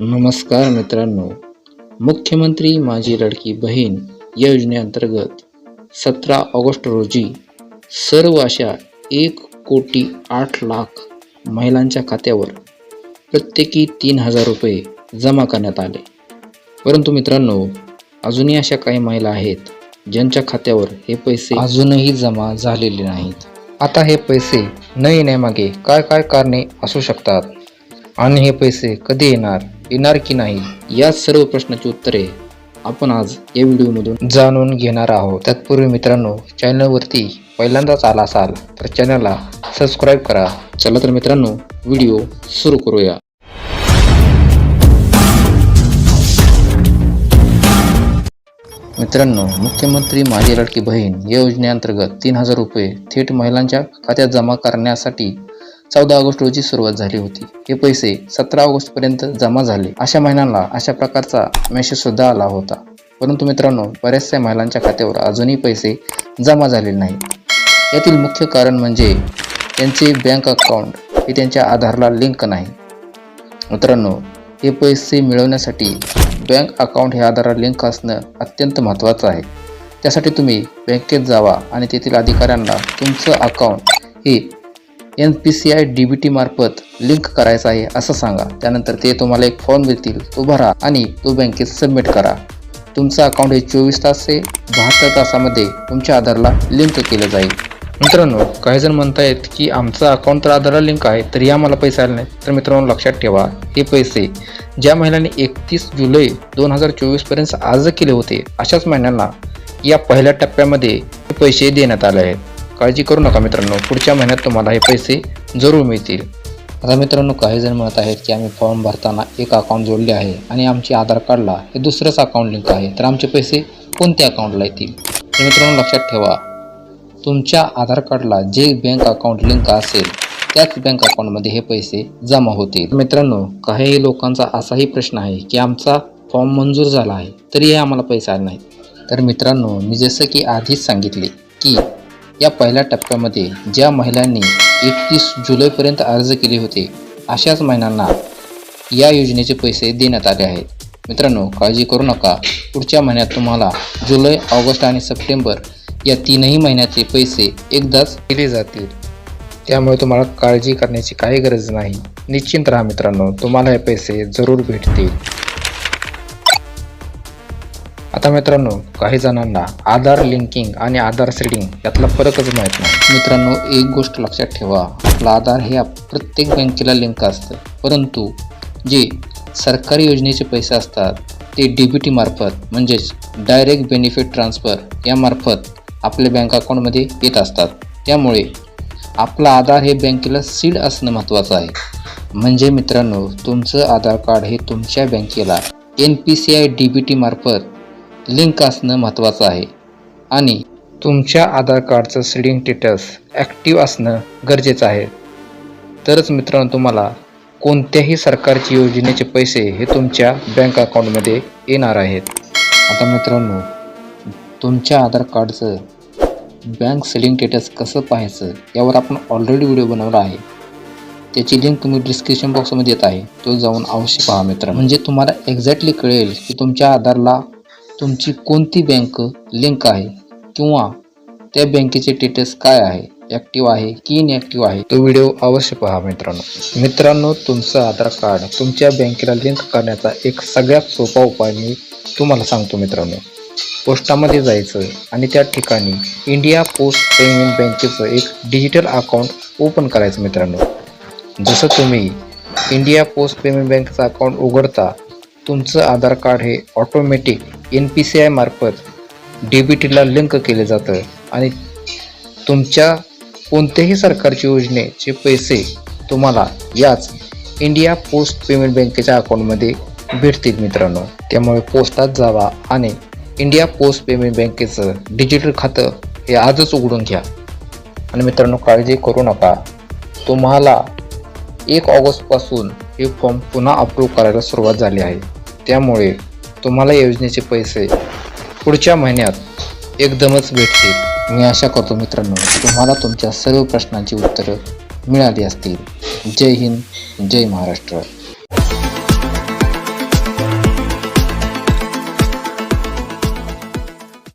नमस्कार मित्रांनो. मुख्यमंत्री माझी लडकी बहीण या योजनेअंतर्गत सतरा ऑगस्ट रोजी सर्व अशा एक कोटी आठ लाख महिलांच्या खात्यावर प्रत्येकी तीन हजार रुपये जमा करण्यात आले. परंतु मित्रांनो अजूनही अशा काही महिला आहेत ज्यांच्या खात्यावर हे पैसे अजूनही जमा झालेले नाहीत. आता हे पैसे न येण्यामागे काय काय कारणे असू शकतात? आणि हे पैसे कधी येणार येणार की नाही या सर्व प्रश्नाची उत्तरे आपण आज या व्हिडिओमधून जाणून घेणार आहोत. तत्पूर्वी मित्रांनो चॅनलवरती पहिल्यांदाच आला असाल तर चॅनलला सबस्क्राईब करा. चला तर मित्रांनो व्हिडिओ सुरू करूया. मित्रांनो मुख्यमंत्री माझी लाडकी बहीण या योजनेअंतर्गत तीन हजार रुपये थेट महिलांच्या खात्यात जमा करण्यासाठी चौदा ऑगस्ट रोजी सुरुवात झाली होती. हे पैसे सतरा ऑगस्टपर्यंत जमा झाले. अशा महिलांना अशा प्रकारचा मेसेज सुद्धा आला होता. परंतु मित्रांनो बऱ्याचशा महिलांच्या खात्यावर अजूनही पैसे जमा झालेले नाही यातील मुख्य कारण म्हणजे त्यांचे बँक अकाउंट हे त्यांच्या आधारला लिंक नाही. मित्रांनो हे पैसे मिळवण्यासाठी बँक अकाउंट हे आधारला लिंक असणं अत्यंत महत्त्वाचं आहे. त्यासाठी तुम्ही बँकेत जावा आणि तेथील अधिकाऱ्यांना तुमचं अकाउंट हे N P C I D B T मार्फत लिंक करायचं आहे असं सांगा. त्यानंतर ते तुम्हाला एक फॉर्म देतील. तो भरा आणि तो बँकेत सबमिट करा. तुमचं अकाउंट हे चोवीस तास ते बहात्तर तासामध्ये तुमच्या आधारला लिंक केलं जाईल. मित्रांनो काही जण म्हणतायत की आमचं अकाउंट तर आधारला लिंक आहे तरी आम्हाला पैसे आले नाहीत. तर मित्रांनो लक्षात ठेवा हे पैसे ज्या महिलांनी एकतीस जुलै दोन हजार चोवीसपर्यंत अर्ज केले होते अशाच महिन्यांना या पहिल्या टप्प्यामध्ये पैसे देण्यात आले आहेत. काळजी करू नका मित्रांनो. पुढच्या महिन्यात तुम्हाला हे पैसे जरूर मिळतील. आता मित्रांनो काही जण म्हणत आहेत की आम्ही फॉर्म भरताना एक अकाउंट जोडले आहे आणि आमची आधार कार्डला हे दुसरंच अकाउंट लिंक आहे. तर आमचे पैसे कोणत्या अकाउंटला येतील? तर मित्रांनो लक्षात ठेवा. तुमच्या आधार कार्डला जे बँक अकाउंट लिंक असेल त्याच बँक अकाउंटमध्ये हे पैसे जमा होतील. मित्रांनो काही लोकांचा असाही प्रश्न आहे की आमचा फॉर्म मंजूर झाला आहे तरीही आम्हाला पैसे आले नाहीत. तर मित्रांनो मी जसं की आधीच सांगितले की या पहिल्या टप्प्यामध्ये ज्या महिलांनी एकतीस जुलैपर्यंत अर्ज केले होते अशाच महिलांना या योजनेचे पैसे देण्यात आले आहेत. मित्रांनो काळजी करू नका. पुढच्या महिन्यात तुम्हाला जुलै ऑगस्ट आणि सप्टेंबर या तीनही महिन्याचे पैसे एकदाच दिले जातील. त्यामुळे तुम्हाला काळजी करण्याची काही गरज नाही. निश्चिंत राहा मित्रांनो तुम्हाला हे पैसे जरूर भेटतील. आता मित्रांनो काही जणांना आधार लिंकिंग आणि आधार सेटिंग यातला फरकच माहीत नाही. मित्रांनो एक गोष्ट लक्षात ठेवा. आपला आधार हे प्रत्येक बँकेला लिंक असतं. परंतु जे सरकारी योजनेचे पैसे असतात ते डी बी टी मार्फत म्हणजेच डायरेक्ट बेनिफिट ट्रान्सफर यामार्फत आपल्या बँक अकाउंटमध्ये येत असतात. त्यामुळे आपला आधार हे बँकेला सीड असणं महत्त्वाचं आहे. म्हणजे मित्रांनो तुमचं आधार कार्ड हे तुमच्या बँकेला N P C I D B T मार्फत लिंक असणं महत्त्वाचं आहे. आणि तुमच्या आधार कार्डचं सीडिंग स्टेटस ॲक्टिव्ह असणं गरजेचं आहे. तरच मित्रांनो तुम्हाला कोणत्याही सरकारची योजनेचे पैसे हे तुमच्या बँक अकाउंटमध्ये येणार आहेत. आता मित्रांनो तुमच्या आधार कार्डचं बँक सेलिंग स्टेटस कसं पाहायचं यावर आपण ऑलरेडी व्हिडिओ बनवला आहे. त्याची लिंक तुम्ही डिस्क्रिप्शन बॉक्समध्ये येत आहे. तो जाऊन अवश्य पहा मित्र म्हणजे तुम्हाला एक्झॅक्टली कळेल की तुमच्या आधारला तुमची कोणती बँक लिंक आहे किंवा त्या बँकेचे स्टेटस काय आहे ॲक्टिव्ह आहे की इनॲक्टिव्ह आहे तो व्हिडिओ अवश्य पहा मित्रांनो. मित्रांनो तुमचं आधार कार्ड तुमच्या बँकेला लिंक करण्याचा एक सगळ्यात सोपा उपाय मी तुम्हाला सांगतो मित्रांनो. पोस्टामध्ये जायचं आणि त्या ठिकाणी इंडिया पोस्ट पेमेंट बँकेचं एक डिजिटल अकाउंट ओपन करायचं मित्रांनो. जसं तुम्ही इंडिया पोस्ट पेमेंट बँकेचं अकाउंट उघडता तुमचं आधार कार्ड हे ऑटोमॅटिक एन पी सी आयमार्फत डी बी टीला लिंक केले जातं. आणि तुमच्या कोणत्याही सरकारच्या योजनेचे पैसे तुम्हाला याच इंडिया पोस्ट पेमेंट बँकेच्या अकाउंटमध्ये भेटतील मित्रांनो. त्यामुळे पोस्टात जावा आणि इंडिया पोस्ट पेमेंट बँकेचं डिजिटल खातं हे आजच उघडून घ्या. आणि मित्रांनो काळजी करू नका. तुम्हाला एक ऑगस्टपासून हे फॉर्म पुन्हा अप्रूव्ह करायला सुरुवात झाली आहे. त्यामुळे तुम्हाला योजनेचे पैसे पुढच्या महिन्यात एकदमच भेटतील. मी आशा करतो मित्रांनो तुम्हाला तुमच्या सर्व प्रश्नांची उत्तरं मिळाली असतील. जय हिंद जय महाराष्ट्र.